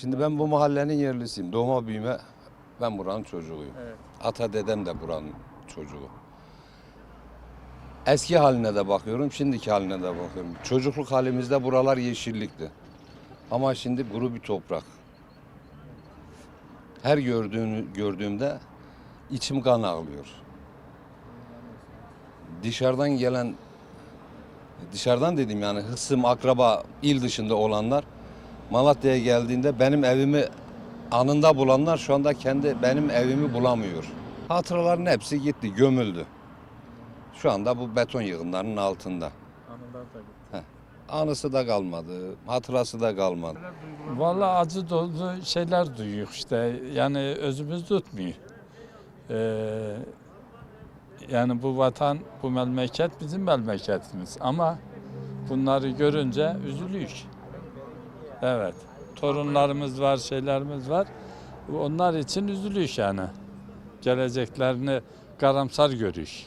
Şimdi ben bu mahallenin yerlisiyim. Doğma büyüme ben buranın çocuğuyum. Evet. Ata dedem de buranın çocuğu. Eski haline de bakıyorum, şimdiki haline de bakıyorum. Çocukluk halimizde buralar yeşillikti. Ama şimdi kuru bir toprak. Her gördüğünü gördüğümde içim kan ağlıyor. Dışarıdan gelen dışarıdan dedim yani hısım, akraba, il dışında olanlar Malatya'ya geldiğinde benim evimi anında bulanlar şu anda kendi benim evimi bulamıyor. Hatıraların hepsi gitti, gömüldü. Şu anda bu beton yığınlarının altında. Anılar da gitti. Anısı da kalmadı, hatırası da kalmadı. Vallahi acı dolu şeyler duyuyor işte. Yani özümüz tutmuyor. Ee, yani bu vatan, bu memleket bizim memleketimiz. Ama bunları görünce üzülüyor. Evet. Torunlarımız var, şeylerimiz var. Onlar için üzülüyor yani. Geleceklerini karamsar görüyor.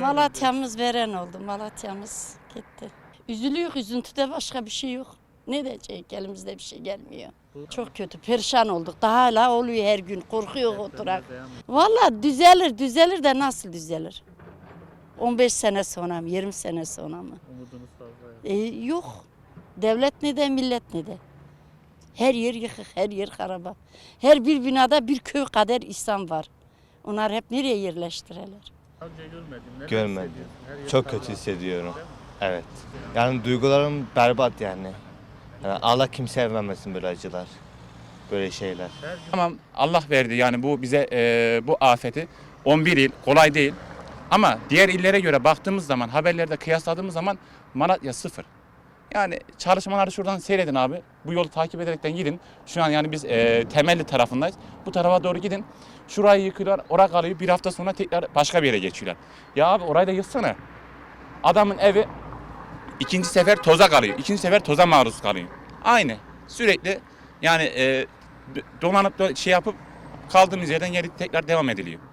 Malatya'mız veren oldu. Malatya'mız gitti. Üzülüyor, üzüntüde başka bir şey yok. Ne diyecek elimizde bir şey gelmiyor. Çok kötü, perişan olduk. Daha hala oluyor her gün. Korkuyor oturak. Valla düzelir, düzelir de nasıl düzelir? 15 sene sonra mı, 20 sene sonra mı? Umudunuz fazla. ya. E, yok. Devlet ne de, millet ne de. Her yer yıkık, her yer haraba. Her bir binada bir köy kadar insan var. Onlar hep nereye önce görmedim. Görmedim. Çok kötü hissediyorum. Evet. Yani duygularım berbat yani. Yani Allah kimseye vermesin böyle acılar. Böyle şeyler. Tamam Allah verdi yani bu bize e, bu afeti 11 yıl kolay değil. Ama diğer illere göre baktığımız zaman haberlerde kıyasladığımız zaman Malatya sıfır. Yani çalışmaları şuradan seyredin abi. Bu yolu takip ederekten gidin. Şu an yani biz e, temelli tarafındayız. Bu tarafa doğru gidin. Şurayı yıkıyorlar, oraya kalıyor. Bir hafta sonra tekrar başka bir yere geçiyorlar. Ya abi orayı da yıksana. Adamın evi ikinci sefer toza kalıyor. İkinci sefer toza maruz kalıyor. Aynı. Sürekli yani e, d- dolanıp da şey yapıp kaldığımız yerden geri tekrar devam ediliyor.